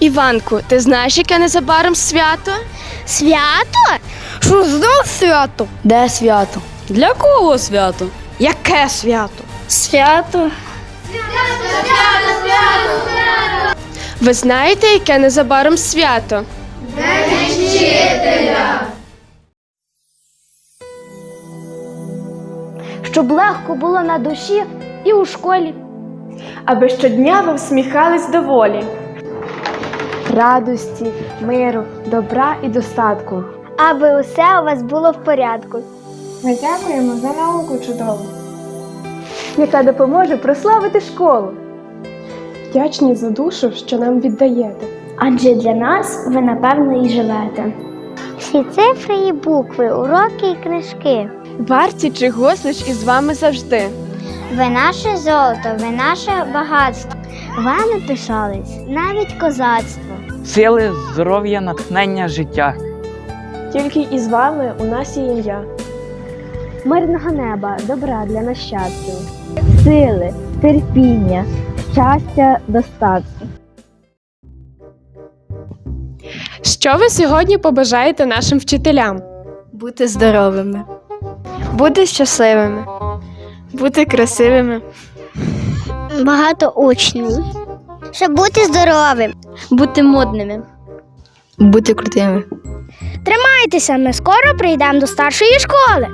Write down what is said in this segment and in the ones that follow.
Іванку, ти знаєш, яке незабаром свято? Свято? Що знов свято? Де свято? Для кого свято? Яке свято? Свято. Свято свято, свято. Ви знаєте, яке незабаром свято? Щоб легко було на душі і у школі. Аби щодня ви всміхались доволі. Радості, миру, добра і достатку. Аби усе у вас було в порядку. Ми дякуємо за науку чудову. яка допоможе прославити школу. Вдячні за душу, що нам віддаєте. Адже для нас ви напевно і живете. Всі цифри і букви, уроки і книжки. Варті чогось лиш із вами завжди. Ви наше золото, ви наше багатство. Вами пишались навіть козацтво. Сили, здоров'я, натхнення, життя. Тільки із вами у нас є ім'я. Мирного неба, добра для нащадків. Сили, терпіння, щастя, достатку. Що ви сьогодні побажаєте нашим вчителям? Бути здоровими. Бути щасливими. Бути красивими. Багато учнів. Щоб бути здоровим. Бути модними. Бути крутими. Тримайтеся, ми скоро прийдемо до старшої школи.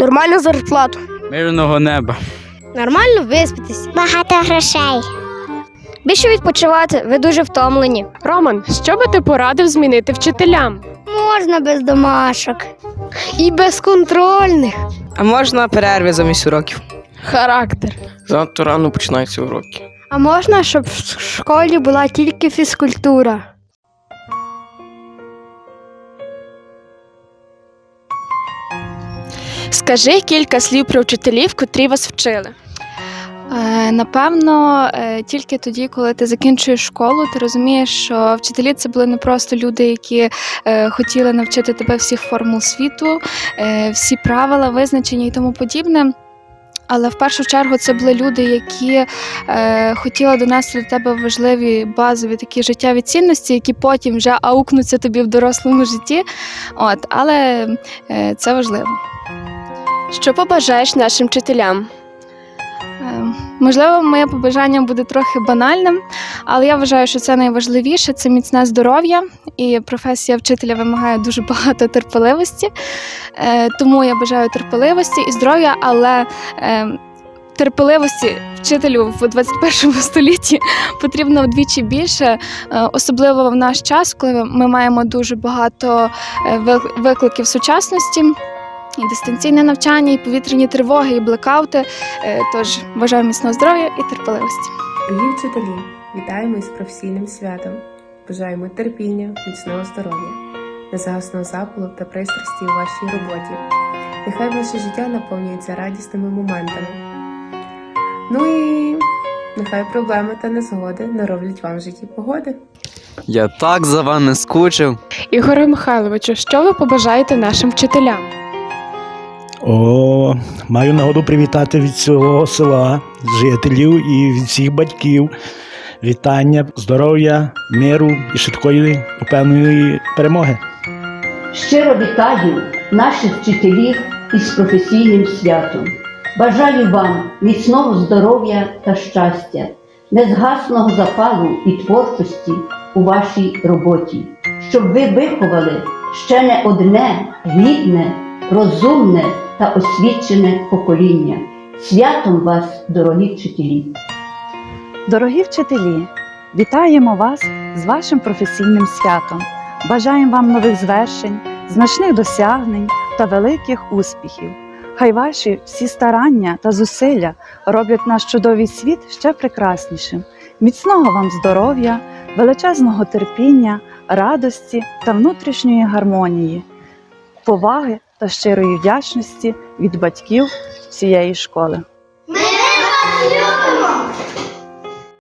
Нормальну зарплату. Мирного неба. Нормально виспитись. Багато грошей. Більше відпочивати, ви дуже втомлені. Роман, що би ти порадив змінити вчителям? Можна без домашок. І безконтрольних. А можна перерви замість уроків? Характер. Занадто рано починаються уроки. А можна, щоб в школі була тільки фізкультура? Скажи кілька слів про вчителів, котрі вас вчили. Е, Напевно, е, тільки тоді, коли ти закінчуєш школу, ти розумієш, що вчителі це були не просто люди, які е, хотіли навчити тебе всіх формул світу, е, всі правила, визначення і тому подібне. Але в першу чергу це були люди, які е, хотіли донести до тебе важливі базові такі життєві цінності, які потім вже аукнуться тобі в дорослому житті. От, але е, це важливо. Що побажаєш нашим вчителям? Можливо, моє побажання буде трохи банальним, але я вважаю, що це найважливіше це міцне здоров'я, і професія вчителя вимагає дуже багато терпеливості. Е, Тому я бажаю терпеливості і здоров'я, але е, терпеливості вчителю в 21 столітті потрібно вдвічі більше, е, особливо в наш час, коли ми маємо дуже багато викликів сучасності. І дистанційне навчання, і повітряні тривоги, і блекаути. Е, Тож бажаю міцного здоров'я і терпеливості. Дорогі вчителі, вітаємо із професійним святом. Bажаємо терпіння, міцного здоров'я, незагасного запалу та пристрасті у вашій роботі. Нехай ваше життя наповнюється радісними моментами. Ну і нехай проблеми та незгоди не роблять вам в житті погоди. Я так за вами скучив. Ігоре Михайловичу, що ви побажаєте нашим вчителям? О, маю нагоду привітати від цього села, жителів і від всіх батьків. Вітання, здоров'я, миру і швидкої упевненої перемоги. Щиро вітаю наших вчителів із професійним святом. Бажаю вам міцного здоров'я та щастя, незгасного запалу і творчості у вашій роботі, щоб ви виховали ще не одне гідне, розумне та освічене покоління. Святом вас, дорогі вчителі! Дорогі вчителі, вітаємо вас з вашим професійним святом. Бажаємо вам нових звершень, значних досягнень та великих успіхів. Хай ваші всі старання та зусилля роблять наш чудовий світ ще прекраснішим. Міцного вам здоров'я, величезного терпіння, радості та внутрішньої гармонії, поваги та щирої вдячності від батьків цієї школи.